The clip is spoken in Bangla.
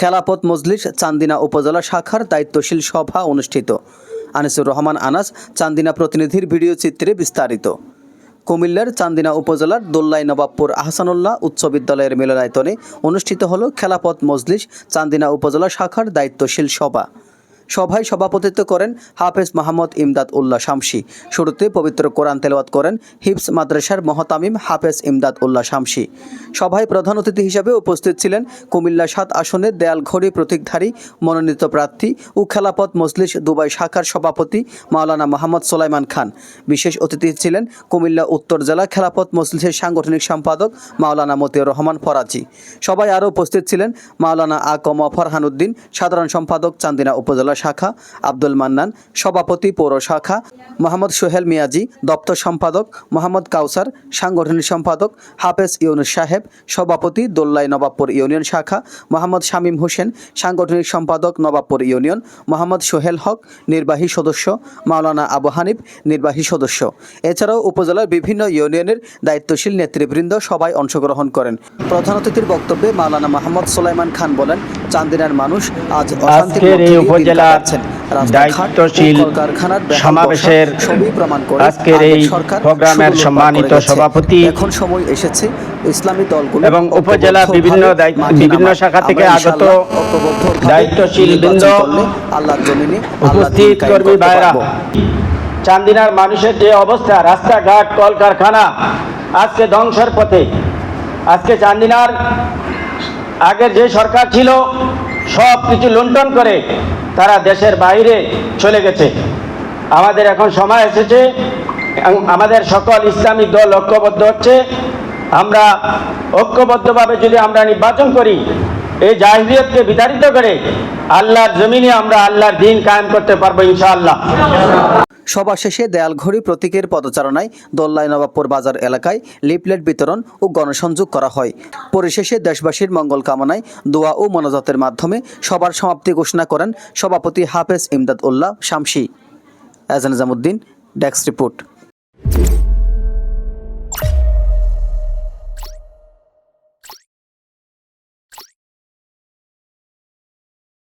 খেলাপথ মজলিস চান্দিনা উপজেলা শাখার দায়িত্বশীল সভা অনুষ্ঠিত। আনিসুর রহমান আনাস, চান্দিনা প্রতিনিধির ভিডিও চিত্রে বিস্তারিত। কুমিল্লার চান্দিনা উপজেলার দোল্লাই নবাবপুর আহসানুল্লাহ উচ্চ বিদ্যালয়ের মিলনায়তনে অনুষ্ঠিত হল খেলাপথ মজলিস চান্দিনা উপজেলা শাখার দায়িত্বশীল সভা। সভায় সভাপতিত্ব করেন হাফেজ মাহমদ ইমদাদ উল্লাহ শামসি শুরুতে পবিত্র কোরআন তেলাওয়াত করেন হিফস মাদ্রাসার মহতামিম হাফেজ ইমদাদ উল্লাহ শামসি সভায় প্রধান অতিথি হিসেবে উপস্থিত ছিলেন কুমিল্লা সাত আসনের দেয়ালঘড়ি প্রতীকধারী মনোনীত প্রার্থী ও খেলাপথ মজলিস দুবাই শাখার সভাপতি মাওলানা মোহাম্মদ সোলাইমান খান। বিশেষ অতিথি ছিলেন কুমিল্লা উত্তর জেলা খেলাপথ মজলিসের সাংগঠনিক সম্পাদক মাওলানা মতিউর রহমান ফরাজি। সবাই আরও উপস্থিত ছিলেন মাওলানা আ কম ফরহানুদ্দিন সাধারণ সম্পাদক চান্দিনা উপজেলা শাখা, আব্দুল মান্নান, সভাপতি পৌর শাখা, মোহাম্মদ সোহেল মিয়াজি, দপ্তর সম্পাদক, মোহাম্মদ কাউসার, সাংগঠনিক সম্পাদক, হাফেজ ইউনুস সাহেব, সভাপতি দোল্লাই নবাবপুর ইউনিয়ন শাখা, মোহাম্মদ শামীম হোসেন, সাংগঠনিক সম্পাদক নবাবপুর ইউনিয়ন, মোহাম্মদ সোহেল হক, নির্বাহী সদস্য, মাওলানা আবু হানিফ, নির্বাহী সদস্য। এছাড়াও উপজেলার বিভিন্ন ইউনিয়নের দায়িত্বশীল নেতৃবৃন্দ সবাই অংশগ্রহণ করেন। প্রধান অতিথির বক্তব্যে মাওলানা মোহাম্মদ সোলাইমান খান বলেন চান্দিনার মানুষ আজ অশান্তির আজকের এই মধ্যেই উপজেলা কাটাচ্ছেন। দায়িত্বশীল সমাবেশের সবই প্রমাণ করে আজকের এই প্রোগ্রামের সম্মানিত। সভাপতি এখন সময় এসেছে ইসলামী দলগুলো এবং উপজেলা বিভিন্ন বিভিন্ন শাখা থেকে আগত দায়িত্বশীল বৃন্দ, আল্লাহর জমিনে উপস্থিত কর্মী ভাইরা চান্দিনার মানুষের যে অবস্থা রাস্তাঘাট কলকারখানা আজকে ধ্বংসের পথে আজকে চান্দিনার আগের যে সরকার ছিল, সব কিছু লুণ্ঠন করে তারা দেশের বাইরে চলে গেছে। আমাদের এখন সময় এসেছে আমাদের সকল ইসলামিক দল ঐক্যবদ্ধ হচ্ছে। আমরা ঐক্যবদ্ধভাবে যদি আমরা নির্বাচন করি, এই জাহিলিয়তকে বিতাড়িত করে আল্লাহর জমিনে আমরা আল্লাহর দিন কায়েম করতে পারব ইনশাআল্লাহ। সভা শেষে দেয়ালঘড়ি প্রতীকের পদচারণায় দোল্লাই নবাবপুর বাজার এলাকায় লিপলেট বিতরণ ও গণসংযোগ করা হয়। পরিশেষে দেশবাসীর মঙ্গল কামনায় দোয়া ও মনোজাতের মাধ্যমে সবার সমাপ্তি ঘোষণা করেন সভাপতি হাফেজ ইমদাদ উল্লাহ শামসি এজানজামুদ্দিন ডেস্ক রিপোর্ট।